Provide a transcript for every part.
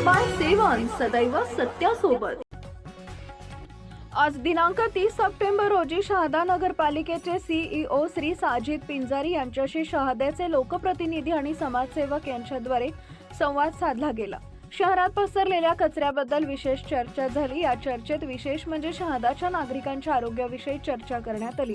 सदैव सत्यासोबत. आज दिनांक तीस सप्टेंबर रोजी शहादा नगरपालिकेचे सीईओ श्री साजिद पिंजारी यांच्याशी शहाद्याचे लोकप्रतिनिधी आणि समाजसेवक यांच्याद्वारे संवाद साधला गेला. शहरात पसरलेल्या कचऱ्याबद्दल विशेष चर्चा झाली. या चर्चेत विशेष म्हणजे शहादाच्या नागरिकांच्या आरोग्याविषयी चर्चा करण्यात आली.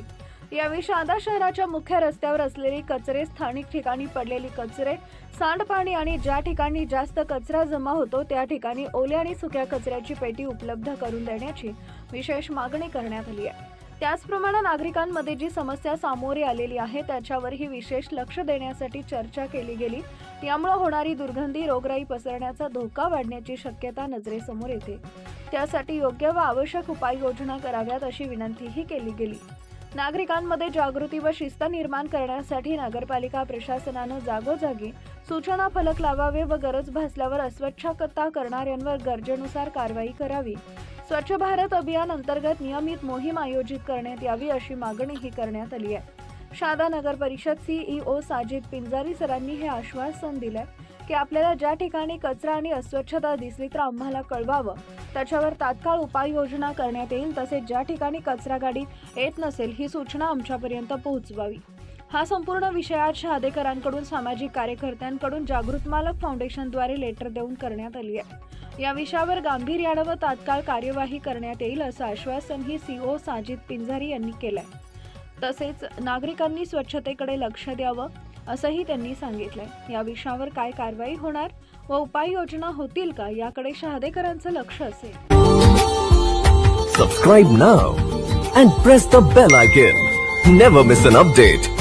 यावेळी शहादा शहराच्या मुख्य रस्त्यावर असलेली कचरे स्थानिक ठिकाणी पडलेली कचरे सांडपाणी आणि ज्या ठिकाणी जास्त कचरा जमा होतो त्या ठिकाणी ओल्या आणि सुक्या कचऱ्याची पेटी उपलब्ध करून देण्याची विशेष मागणी करण्यात आली आहे. त्याचप्रमाणे नागरिकांमध्ये जी समस्या सामोरी आलेली आहे त्याच्यावरही विशेष लक्ष देण्यासाठी चर्चा केली गेली. यामुळे होणारी दुर्गंधी रोगराई पसरण्याचा धोका वाढण्याची शक्यता नजरेसमोर येते. त्यासाठी योग्य व आवश्यक उपाययोजना कराव्यात अशी विनंतीही केली गेली. नागरिकांमध्ये जागृती व शिस्त निर्माण करण्यासाठी नगरपालिका प्रशासनानं जागोजागी सूचना फलक लावावे व गरज भासल्यावर अस्वच्छता करणाऱ्यांवर गरजेनुसार कारवाई करावी. स्वच्छ भारत अभियान अंतर्गत नियमित मोहीम आयोजित करण्यात यावी अशी मागणीही करण्यात आली आहे. शादा नगर परिषद सीईओ साजिद पिंजारी सरांनी हे आश्वासन दिलं की आपल्याला ज्या ठिकाणी कचरा आणि अस्वच्छता दिसली तर आम्हाला कळवावं. त्याच्यावर तात्काळ उपाययोजना करण्यात येईल तसेच ज्या ठिकाणी कचरा गाडी येत नसेल ही सूचना आमच्यापर्यंत पोहोचवावी. हा संपूर्ण विषय आज शहादेकरांकडून सामाजिक कार्यकर्त्यांकडून जागृत मालक फाउंडेशनद्वारे लेटर देऊन करण्यात आली आहे. या विषयावर गांभीर्यानं व तात्काळ कार्यवाही करण्यात येईल असं आश्वासनही सीओ साजिद पिंजारी यांनी केलंय. तसेच नागरिकांनी स्वच्छतेकडे लक्ष द्यावं असंही त्यांनी सांगितलंय. या विषयावर काय कारवाई होणार व उपाययोजना होतील का याकडे शहादेकरांचं लक्ष असेल. Subscribe now and press the bell icon never miss an update